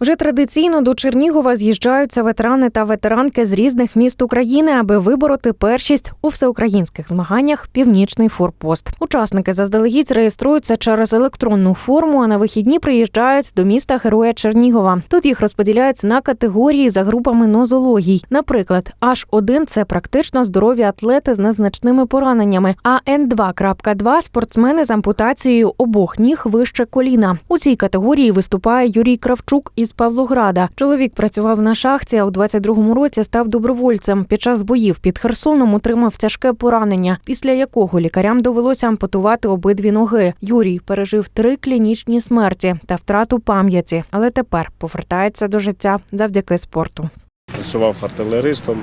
Вже традиційно до Чернігова з'їжджаються ветерани та ветеранки з різних міст України, аби вибороти першість у всеукраїнських змаганнях Північний форпост. Учасники заздалегідь реєструються через електронну форму, а на вихідні приїжджають до міста Героя Чернігова. Тут їх розподіляють на категорії за групами нозологій. Наприклад, H1 – це практично здорові атлети з незначними пораненнями, а N2.2 – спортсмени з ампутацією обох ніг вище коліна. У цій категорії виступає Юрій Кравчук із Павлограда. Чоловік працював на шахті, а у 22-му році став добровольцем. Під час боїв під Херсоном отримав тяжке поранення, після якого лікарям довелося ампутувати обидві ноги. Юрій пережив три клінічні смерті та втрату пам'яті, але тепер повертається до життя завдяки спорту. Працював артилеристом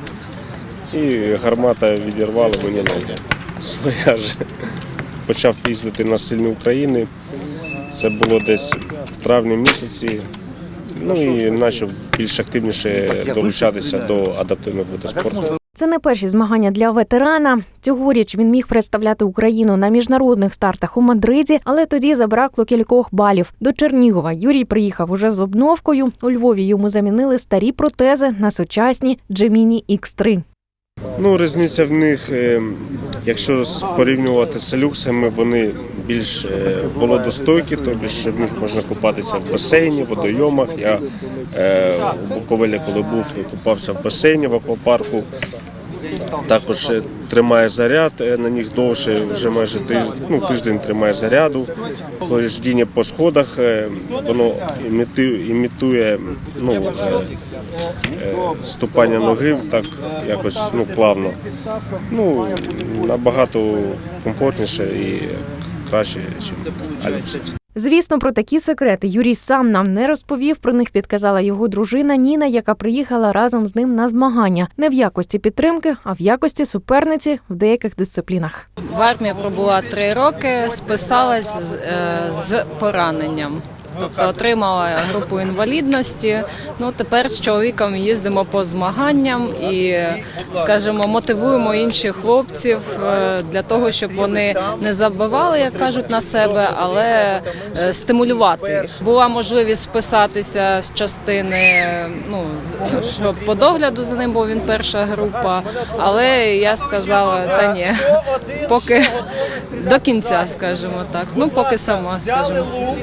і гармата відірвала мені ноги. Своя ж. Почав їздити на сильні України. Це було десь в травні місяці. Ну і почав більш активніше долучатися до адаптивного виду спорту. Це не перші змагання для ветерана. Цьогоріч він міг представляти Україну на міжнародних стартах у Мадриді, але тоді забракло кількох балів. До Чернігова Юрій приїхав уже з обновкою. У Львові йому замінили старі протези на сучасні Gemini X3. Ну, різниця в них, е, якщо порівнювати з люксами, вони більш е, володостойкі, тобі ж в них можна купатися в басейні, водойомах. Я е, у Буковелі, коли був, купався в басейні в аквапарку. Також е, тримає заряд на них довше, вже майже тиждень, ну, тиждень тримає заряду. Хождіння по сходах воно імітує, імітує ну, ступання ноги так якось ну, плавно. Ну, набагато комфортніше і краще, ніж Звісно, про такі секрети Юрій сам нам не розповів. Про них підказала його дружина Ніна, яка приїхала разом з ним на змагання не в якості підтримки, а в якості суперниці в деяких дисциплінах. В армії пробула три роки, списалась з, е, з пораненням. Тобто отримала групу інвалідності. Ну тепер з чоловіком їздимо по змаганням і, скажімо, мотивуємо інших хлопців е, для того, щоб вони не забивали, як кажуть, на себе, але е, стимулювати їх. Була можливість списатися з частини, ну щоб по догляду за ним, бо він перша група. Але я сказала, та ні, поки до кінця, скажімо так. Ну поки сама, скажімо,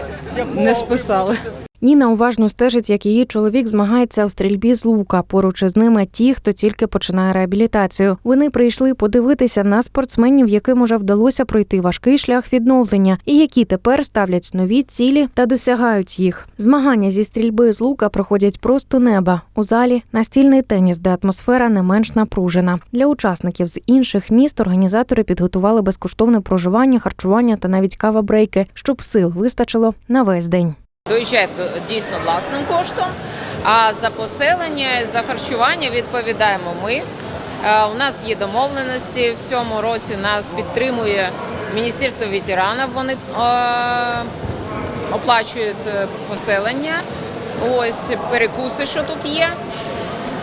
не списали. Ніна уважно стежить, як її чоловік змагається у стрільбі з лука. Поруч із ними ті, хто тільки починає реабілітацію. Вони прийшли подивитися на спортсменів, яким уже вдалося пройти важкий шлях відновлення, і які тепер ставлять нові цілі та досягають їх. Змагання зі стрільби з лука проходять просто неба. У залі настільний теніс, де атмосфера не менш напружена. Для учасників з інших міст організатори підготували безкоштовне проживання, харчування та навіть кава-брейки, щоб сил вистачило на весь день. Доїжджають дійсно власним коштом. А за поселення, за харчування відповідаємо ми. Е, У нас є домовленості. В цьому році нас підтримує Міністерство ветеранів. Вони е, оплачують е, поселення. Ось перекуси, що тут є.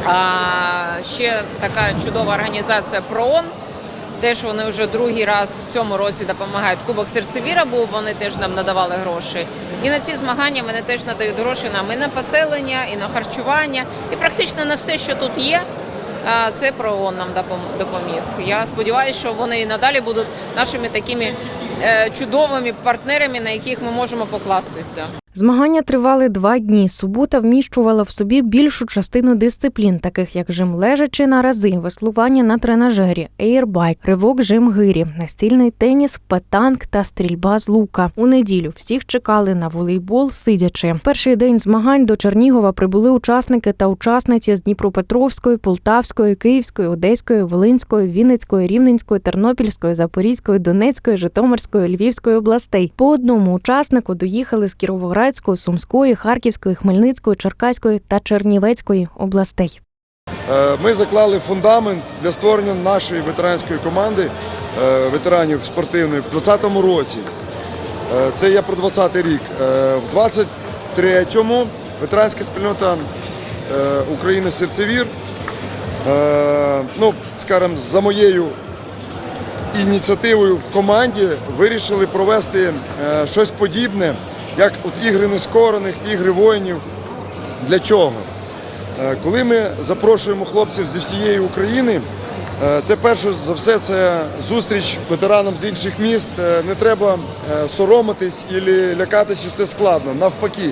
А ще така чудова організація ПРООН. Теж вони вже другий раз в цьому році допомагають. Кубок Серцевіра був, вони теж нам надавали гроші. І на ці змагання вони теж надають гроші нам і на поселення, і на харчування, і практично на все, що тут є. Це ПРООН нам допом- допоміг. Я сподіваюся, що вони і надалі будуть нашими такими е, чудовими партнерами, на яких ми можемо покластися. Змагання тривали два дні. Субота вміщувала в собі більшу частину дисциплін, таких як жим лежачи на рази, веслування на тренажері, ейрбайк, ривок жим гирі, настільний теніс, петанк та стрільба з лука. У неділю всіх чекали на волейбол сидячи. Перший день змагань до Чернігова прибули учасники та учасниці з Дніпропетровської, Полтавської, Київської, Одеської, Волинської, Вінницької, Рівненської, Тернопільської, Запорізької, Донецької, Житомирської, Львівської областей. По одному учаснику доїхали з Кіровоградської, Сумської, Харківської, Хмельницької, Черкаської та Чернівецької областей. Е, Ми заклали фундамент для створення нашої ветеранської команди е, ветеранів спортивної в 2020 році. Е, Це я про 20 рік. В 23-му ветеранська спільнота України Серцевір, ну, скажімо, за моєю ініціативою в команді вирішили провести щось подібне, як от ігри нескорених, ігри воїнів. Для чого? Е, Коли ми запрошуємо хлопців зі всієї України, е, це перше за все це зустріч ветеранам з інших міст. Е, Не треба соромитись і лякатися, що це складно. Навпаки,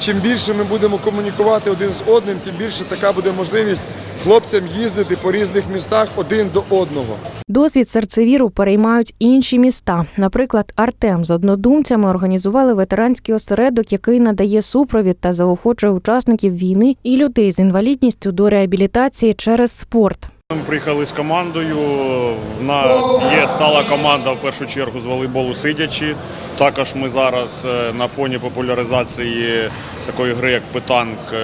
чим більше ми будемо комунікувати один з одним, тим більше така буде можливість хлопцям їздити по різних містах один до одного. Досвід серцевіру переймають інші міста. Наприклад, Артем з однодумцями організували ветеранський осередок, який надає супровід та заохочує учасників війни і людей з інвалідністю до реабілітації через спорт. Ми приїхали з командою. У нас є стала команда в першу чергу з волейболу сидячи. Також ми зараз е, на фоні популяризації такої гри, як питанк, е,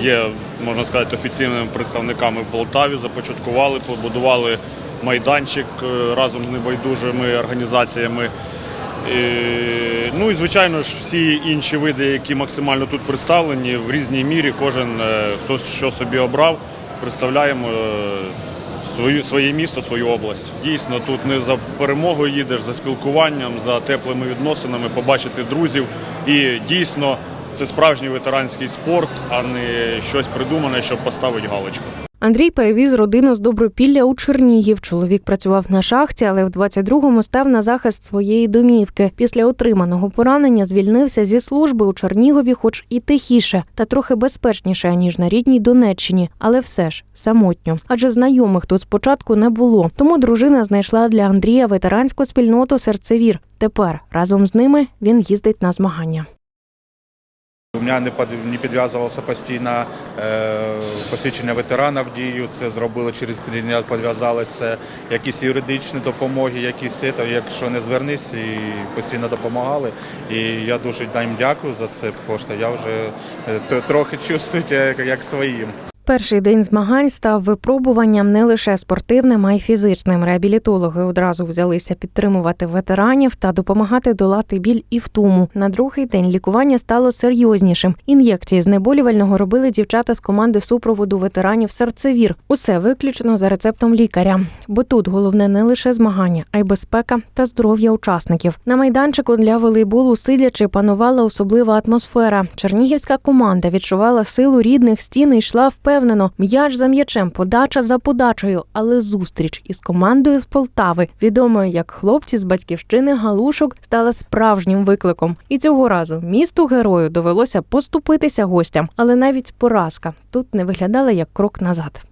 є, можна сказати, офіційними представниками в Полтаві. Започаткували, побудували майданчик е, разом з небайдужими організаціями. Ну і звичайно ж всі інші види, які максимально тут представлені, в різній мірі кожен е, хто що собі обрав, представляємо е, свою, своє місто, свою область. Дійсно, тут не за перемогою їдеш, за спілкуванням, за теплими відносинами, побачити друзів. І дійсно це справжній ветеранський спорт, а не щось придумане, щоб поставити галочку. Андрій перевіз родину з Добропілля у Чернігів. Чоловік працював на шахті, але в 22-му став на захист своєї домівки. Після отриманого поранення звільнився зі служби у Чернігові, хоч і тихіше, та трохи безпечніше ніж на рідній Донеччині, але все ж самотньо. Адже знайомих тут спочатку не було. Тому дружина знайшла для Андрія ветеранську спільноту серцевір. Тепер разом з ними він їздить на змагання. У мене не під- не підв'язувалося постійно е, посвідчення ветерана в дію. Це зробили через три дні, підв'язалися якісь юридичні допомоги, якісь це, якщо не звернись, і постійно допомагали. І я дуже їм дякую за це. Пошта Я вже е, трохи чувствую як своїм. Перший день змагань став випробуванням не лише спортивним, а й фізичним. Реабілітологи одразу взялися підтримувати ветеранів та допомагати долати біль і втуму. На другий день лікування стало серйознішим. Ін'єкції знеболювального робили дівчата з команди супроводу ветеранів серцевір. Усе виключно за рецептом лікаря. Бо тут головне не лише змагання, а й безпека та здоров'я учасників. На майданчику для волейболу сидячи панувала особлива атмосфера. Чернігівська команда відчувала силу рідних стін і йшла впевнено. М'яч за м'ячем, подача за подачею. Але зустріч із командою з Полтави, відомою як хлопці з батьківщини Галушок, стала справжнім викликом. І цього разу місту герою довелося поступитися гостям, але навіть поразка тут не виглядала як крок назад.